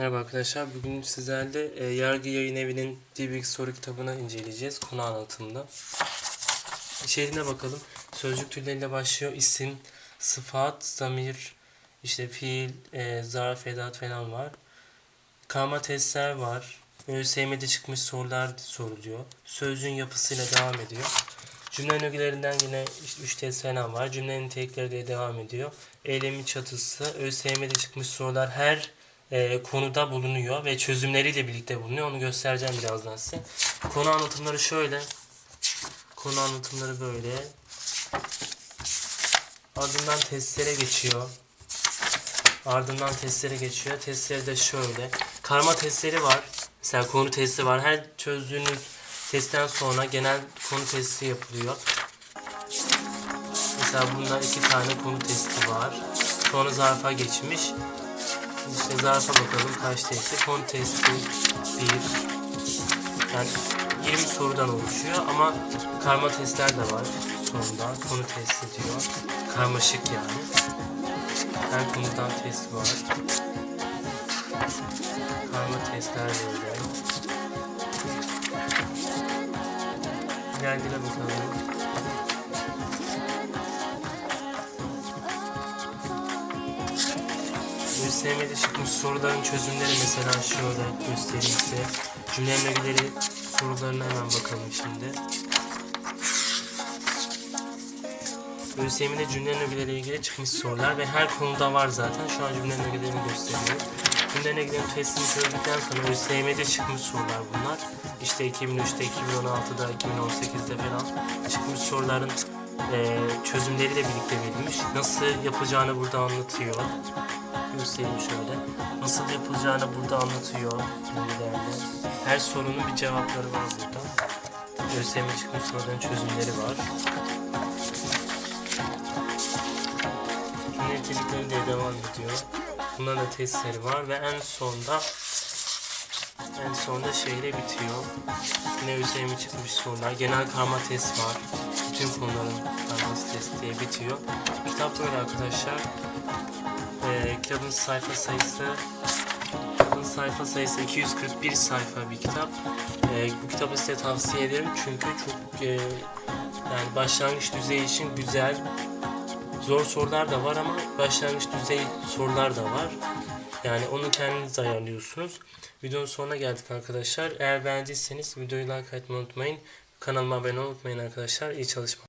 Merhaba arkadaşlar. Bugün sizlerle e, Yargı Yayın Evi'nin Dilbilgi Soru kitabını inceleyeceğiz. Konu anlatımında. İçeriğine bakalım. Sözcük türleriyle başlıyor. İsim, sıfat, zamir, işte fiil, e, zarf, edat falan var. Karma testler var. ÖSYM'de çıkmış sorular soruluyor. Sözcüğün yapısıyla devam ediyor. Cümle ögelerinden yine işte 3 test falan var. Cümlenin nitelikleri de devam ediyor. Eylemin çatısı, ÖSYM'de çıkmış sorular her e, konuda bulunuyor ve çözümleriyle birlikte bulunuyor. Onu göstereceğim birazdan size. Konu anlatımları şöyle. Konu anlatımları böyle. Ardından testlere geçiyor. Ardından testlere geçiyor. Testleri de şöyle. Karma testleri var. Mesela konu testi var. Her çözdüğünüz testten sonra genel konu testi yapılıyor. Mesela bunda iki tane konu testi var. Sonra zarfa geçmiş. İşte zarfa bakalım kaç testi. Konu testi 1. Yani 20 sorudan oluşuyor ama karma testler de var sonunda. Konu testi diyor. Karmaşık yani. Her konudan test var. Karma testler böyle. Gelgile bakalım. ÖSYM'de çıkmış soruların çözümleri mesela şöyle göstereyim size. Cümlenin ögeleri sorularına hemen bakalım şimdi. ÖSYM'de cümlenin ögeleriyle ilgili çıkmış sorular ve her konuda var zaten. Şu an cümlenin ögelerini gösteriyorum. Cümlenin ögelerinin testini çözdükten sonra ÖSYM'de çıkmış sorular bunlar. İşte 2003'te, 2016'da, 2018'de falan çıkmış soruların e, çözümleriyle birlikte verilmiş. Nasıl yapılacağını burada anlatıyor. Göstereyim şöyle. Nasıl yapılacağını burada anlatıyor. Bilgilerle. Her sorunun bir cevapları var burada. ÖSYM çıkmış soruların çözümleri var. Cümle nitelikleri diye devam ediyor. Bunların da testleri var ve en sonda en sonda şeyle bitiyor. Yine ÖSYM çıkmış sorular. Genel karma test var. Bütün konuların test diye bitiyor. Kitap böyle arkadaşlar. Ee, kitabın sayfa sayısı kitabın sayfa sayısı 241 sayfa bir kitap. Ee, bu kitabı size tavsiye ederim çünkü çok e, yani başlangıç düzeyi için güzel. Zor sorular da var ama başlangıç düzey sorular da var. Yani onu kendiniz ayarlıyorsunuz. Videonun sonuna geldik arkadaşlar. Eğer beğendiyseniz videoyu like etmeyi unutmayın. Kanalıma abone olmayı unutmayın arkadaşlar. İyi çalışmalar.